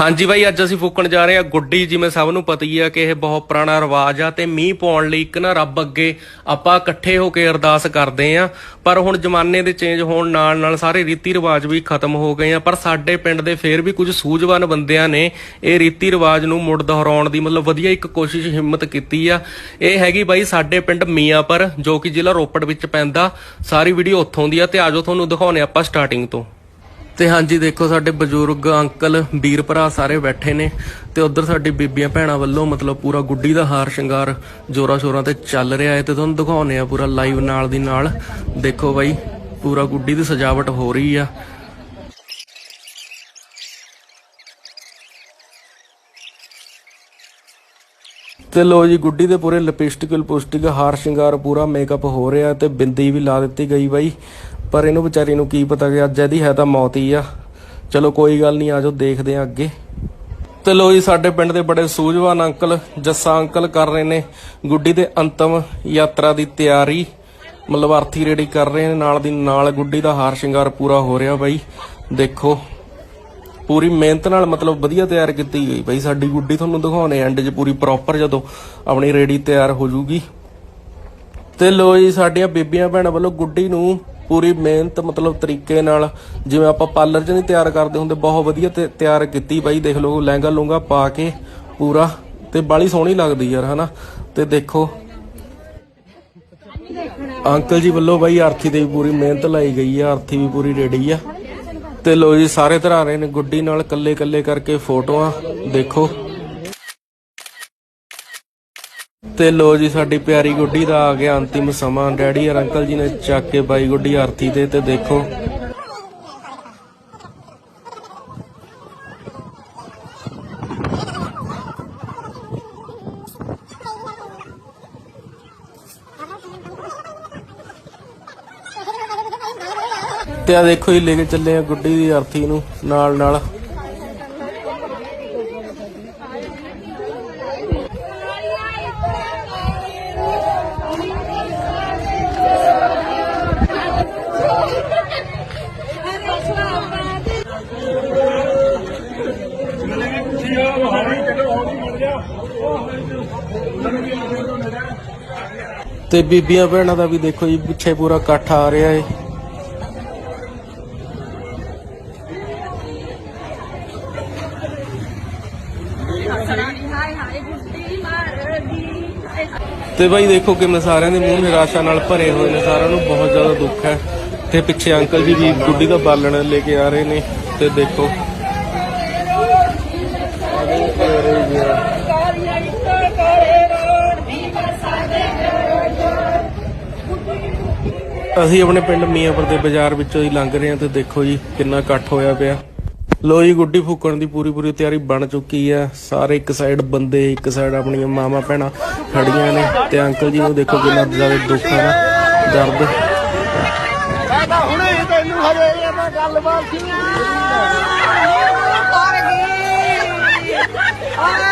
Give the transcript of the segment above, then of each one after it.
ਹਾਂਜੀ ਬਾਈ, ਅੱਜ ਅਸੀਂ ਫੂਕਣ ਜਾ ਰਹੇ ਹਾਂ ਗੁੱਡੀ, ਜਿਵੇਂ ਸਭ ਨੂੰ ਪਤਾ ਹੀ ਆ ਕਿ ਇਹ ਬਹੁਤ ਪੁਰਾਣਾ ਰਿਵਾਜ ਆ ਤੇ ਮੀਂਹ ਪਾਉਣ ਲਈ ਇੱਕ ਨਾ ਰੱਬ ਅੱਗੇ ਆਪਾਂ ਇਕੱਠੇ ਹੋ ਕੇ ਅਰਦਾਸ ਕਰਦੇ ਆ ਪਰ ਹੁਣ ਜ਼ਮਾਨੇ ਦੇ ਚੇਂਜ ਹੋਣ ਨਾਲ ਨਾਲ ਸਾਰੇ ਰੀਤੀ ਰਿਵਾਜ ਵੀ ਖਤਮ ਹੋ ਗਏ ਆ, ਪਰ ਸਾਡੇ ਪਿੰਡ ਦੇ ਫੇਰ ਵੀ ਕੁਝ ਸੂਝਵਾਨ ਬੰਦਿਆਂ ਨੇ ਇਹ ਰੀਤੀ ਰਿਵਾਜ ਨੂੰ ਮੁੜ ਦੁਹਰਾਉਣ ਦੀ ਮਤਲਬ ਵਧੀਆ ਇੱਕ ਕੋਸ਼ਿਸ਼ ਹਿੰਮਤ ਕੀਤੀ ਆ। ਇਹ ਹੈਗੀ ਬਾਈ ਸਾਡੇ ਪਿੰਡ ਮੀਆਂਪੁਰ, ਜੋ ਕਿ ਜ਼ਿਲ੍ਹਾ ਰੋਪੜ ਵਿੱਚ ਪੈਂਦਾ। ਸਾਰੀ ਵੀਡੀਓ ਉੱਥੋਂ ਦੀ ਆ ਤੇ ਆਜੋ ਤੁਹਾਨੂੰ ਦਿਖਾਉਣੇ ਆਪਾਂ ਸਟਾਰਟਿੰਗ ਤੋਂ। ਤੇ ਹਾਂਜੀ, ਦੇਖੋ ਸਾਡੇ ਬਜ਼ੁਰਗ, ਅੰਕਲ, ਵੀਰ ਭਰਾ ਸਾਰੇ ਬੈਠੇ ਨੇ ਤੇ ਉਧਰ ਸਾਡੀ ਬੀਬੀਆਂ ਭੈਣਾਂ ਵੱਲੋਂ ਮਤਲਬ ਪੂਰਾ ਗੁੱਡੀ ਦਾ ਹਾਰ ਸ਼ਿੰਗਾਰ ਜੋਰਾ ਸ਼ੋਰਾਂ ਤੇ ਚੱਲ ਰਿਹਾ ਹੈ ਤੇ ਤੁਹਾਨੂੰ ਦਿਖਾਉਨੇ ਆ ਪੂਰਾ ਲਾਈਵ ਨਾਲ ਦੀ ਨਾਲ। ਦੇਖੋ ਬਾਈ, ਪੂਰਾ ਗੁੱਡੀ ਦੀ ਸਜਾਵਟ ਹੋ ਰਹੀ ਆ। ਤੇ ਲੋ ਜੀ, ਗੁੱਡੀ ਦੇ ਪੂਰੇ ਲਿਪਸਟਿਕ ਲਿਪਸਟਿਕ ਹਾਰ ਸ਼ਿੰਗਾਰ ਪੂਰਾ ਮੇਕਅਪ ਹੋ ਰਿਹਾ ਤੇ ਬਿੰਦੀ ਵੀ ਲਾ ਦਿੱਤੀ ਗਈ ਬਾਈ। ਪਰ ਇਹਨੂੰ ਵਿਚਾਰੀ ਨੂੰ ਕੀ ਪਤਾ ਕਿ ਅੱਜ ਇਹਦੀ ਹੈ ਤਾਂ ਮੌਤ ਹੀ ਆ। ਚਲੋ ਕੋਈ ਗੱਲ ਨਹੀਂ, ਆਜੋ ਦੇਖਦੇ ਆ ਅੱਗੇ। ਤੇ ਲੋ ਜੀ, ਸਾਡੇ ਪਿੰਡ ਦੇ ਬੜੇ ਸੂਝਵਾਨ ਅੰਕਲ, ਜੱਸਾ ਅੰਕਲ ਕਰ ਰਹੇ ਨੇ ਗੁੱਡੀ ਦੇ ਅੰਤਮ ਯਾਤਰਾ ਦੀ ਤਿਆਰੀ। ਮਤਲਬ ਅਰਥੀ ਰੈਡੀ ਕਰ ਰਹੇ ਨੇ, ਨਾਲ ਦੀ ਨਾਲ ਗੁੱਡੀ ਦਾ ਹਾਰ ਸ਼ਿੰਗਾਰ ਪੂਰਾ ਹੋ ਰਿਹਾ ਬਾਈ। ਦੇਖੋ, ਪੂਰੀ ਮਿਹਨਤ ਨਾਲ ਮਤਲਬ ਵਧੀਆ ਤਿਆਰ ਕੀਤੀ ਗਈ ਬਾਈ। ਸਾਡੀ ਗੁੱਡੀ ਤੁਹਾਨੂੰ ਦਿਖਾਉਣੇ ਐਂਡ 'ਚ ਪੂਰੀ ਪ੍ਰੋਪਰ ਜਦੋਂ ਆਪਣੀ ਰੈਡੀ ਤਿਆਰ ਹੋ ਜੂਗੀ। ਤੇ ਲੋ ਜੀ, ਸਾਡੀਆਂ ਬੀਬੀਆਂ ਭੈਣਾਂ ਵੱਲੋਂ ਗੁੱਡੀ ਨੂੰ ਪੂਰੀ ਮਿਹਨਤ ਮਤਲਬ ਤਰੀਕੇ ਨਾਲ ਜਿਵੇਂ ਆਪਾਂ ਪਾਰਲਰ 'ਚ ਨਹੀਂ ਤਿਆਰ ਕਰਦੇ ਹੁੰਦੇ, ਬਹੁਤ ਵਧੀਆ ਤੇ ਤਿਆਰ ਕੀਤੀ ਬਾਈ, ਦੇਖ ਲਓ, ਲਹਿੰਗਾ ਲੂੰਗਾ ਪਾ ਕੇ ਪੂਰਾ ਤੇ ਬਾਲੀ ਸੋਹਣੀ ਲੱਗਦੀ ਯਾਰ, ਹਨਾ? ਤੇ ਦੇਖੋ। ਅੰਕਲ ਜੀ ਵੱਲੋਂ ਬਾਈ ਆਰਥੀ ਦੇ ਵੀ ਪੂਰੀ ਮਿਹਨਤ ਲਾਈ ਗਈ ਆ, ਆਰਥੀ ਵੀ ਪੂਰੀ ਰੈਡੀ ਆ। ਤੇ ਲੋ ਜੀ, ਸਾਰੇ ਧਰਾ ਰਹੇ ਨੇ ਗੁੱਡੀ ਨਾਲ ਕੱਲੇ ਕੱਲੇ ਕਰਕੇ ਫੋਟੋਆਂ, ਦੇਖੋ। ਤੇ ਲੋ ਜੀ, ਸਾਡੀ ਪਿਆਰੀ ਗੁੱਡੀ ਦਾ ਆ ਗਿਆ ਅੰਤਿਮ ਸਮਾਂ। ਡੈਡੀ ਔਰ ਅੰਕਲ ਜੀ ਨੇ ਚੱਕ ਕੇ ਬਾਈ ਗੁੱਡੀ ਆਰਤੀ ਤੇ ਤੇ ਦੇਖੋ। ਤੇ ਆ ਦੇਖੋ ਜੀ, ਲੈ ਕੇ ਚੱਲੇ ਆ ਗੁੱਡੀ ਦੀ ਆਰਤੀ ਨੂੰ ਨਾਲ ਨਾਲ ਤੇ ਬੀਬੀਆਂ ਭੈਣਾਂ ਦਾ ਵੀ ਦੇਖੋ ਜੀ, ਪਿੱਛੇ ਪੂਰਾ ਇਕੱਠ ਆ ਰਿਹਾ ਏ। ਤੇ ਬਾਈ ਦੇਖੋ ਕਿਵੇਂ ਸਾਰਿਆਂ ਦੇ ਮੂੰਹ ਨਿਰਾਸ਼ਾ ਨਾਲ ਭਰੇ ਹੋਏ ਨੇ, ਸਾਰਿਆਂ ਨੂੰ ਬਹੁਤ ਜ਼ਿਆਦਾ ਦੁੱਖ ਹੈ। ਤੇ ਪਿੱਛੇ ਅੰਕਲ ਜੀ ਵੀ ਗੁੱਡੀ ਦਾ ਬਾਲਣ ਲੈ ਕੇ ਆ ਰਹੇ ਨੇ, ਤੇ ਦੇਖੋ। ਅਸੀਂ ਆਪਣੇ ਪਿੰਡ ਮੀਆਂਪੁਰ ਦੇ ਬਾਜ਼ਾਰ ਵਿੱਚੋਂ ਹੀ ਲੰਘ ਰਹੇ ਹਾਂ ਤੇ ਦੇਖੋ ਜੀ ਕਿੰਨਾ ਇਕੱਠ ਹੋਇਆ ਪਿਆ। ਲੋ ਜੀ, ਗੁੱਡੀ ਫੂਕਣ ਦੀ ਪੂਰੀ ਪੂਰੀ ਤਿਆਰੀ ਬਣ ਚੁੱਕੀ ਆ ਸਾਰੇ ਇੱਕ ਸਾਈਡ ਬੰਦੇ, ਇੱਕ ਸਾਈਡ ਆਪਣੀਆਂ ਮਾਮਾ ਭੈਣਾਂ ਖੜੀਆਂ ਨੇ ਤੇ ਅੰਕਲ ਜੀ ਨੂੰ ਦੇਖੋ ਕਿੰਨਾ ਜ਼ਿਆਦਾ ਦੁੱਖ ਹੈ ਨਾ, ਦਰਦ। ਹੁਣੇ ਤੈਨੂੰ ਹਜੇ ਇਹ ਤਾਂ ਗੱਲਬਾਤ ਸੀ ਮਰ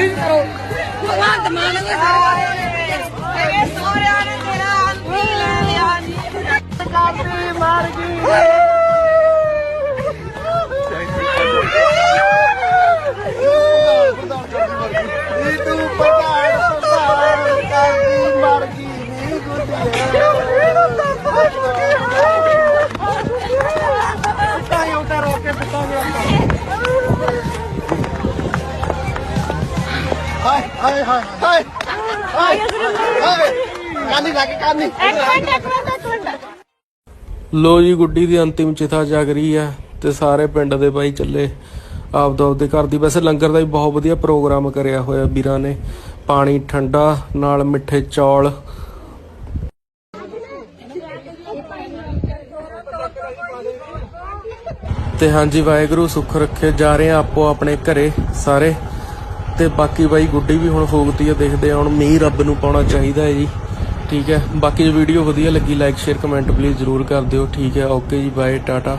ਭਗਵਾਨ ਮਾਨ ਦੇ ਸਾਰੇ ਸੋਹਰਿਆਂ ਨੇ ਤੇਰਾ ਅੰਤੀ ਲੈ ਲਿਆ। ਨੀ ਕਾਬਰੀ ਮਰ ਗਈ। ਹਾਏ ਹਾਏ ਹਾਏ ਹਾਏ ਹਾਏ। ਹਾਏ ਕਾਨੀ ਲਾ ਕੇ ਕਾਨੀ ਲੋ ਜੀ ਗੁੱਡੀ ਦੀ ਅੰਤਿਮ ਚਿਤਾ ਜਗ ਰਹੀ ਆ ਤੇ ਸਾਰੇ ਪਿੰਡ ਦੇ ਬਾਈ ਚੱਲੇ। ਆਪਦਾ ਆਪਦੇ ਘਰ ਦੀ ਵੈਸੇ ਲੰਗਰ ਦਾ ਵੀ ਬਹੁਤ ਵਧੀਆ ਪ੍ਰੋਗਰਾਮ ਕਰਿਆ ਹੋਇਆ ਵੀਰਾਂ ਨੇ। ਪਾਣੀ ਠੰਡਾ ਨਾਲ ਮਿੱਠੇ ਚੌਲ। ਤੇ ਹਾਂਜੀ ਵਾਹਿਗੁਰੂ ਸੁੱਖ ਰੱਖੇ ਜਾ ਰਹੇ ਆ ਆਪੋ ਆਪਣੇ ਘਰੇ ਸਾਰੇ। ਤੇ ਬਾਕੀ ਬਾਈ ਗੁੱਡੀ ਵੀ ਹੁਣ ਫੂਕਤੀ ਆ, ਦੇਖਦੇ ਆ, ਹੁਣ ਮੀਂਹ ਰੱਬ ਨੂੰ ਪਾਉਣਾ ਚਾਹੀਦਾ ਹੈ ਜੀ। ਠੀਕ ਹੈ, ਬਾਕੀ ਜੇ ਵੀਡੀਓ ਵਧੀਆ ਲੱਗੀ ਲਾਈਕ ਸ਼ੇਅਰ ਕਮੈਂਟ ਪਲੀਜ਼ ਜ਼ਰੂਰ ਕਰ ਦਿਓ। ਠੀਕ ਹੈ ਓਕੇ ਜੀ ਬਾਏ ਟਾਟਾ।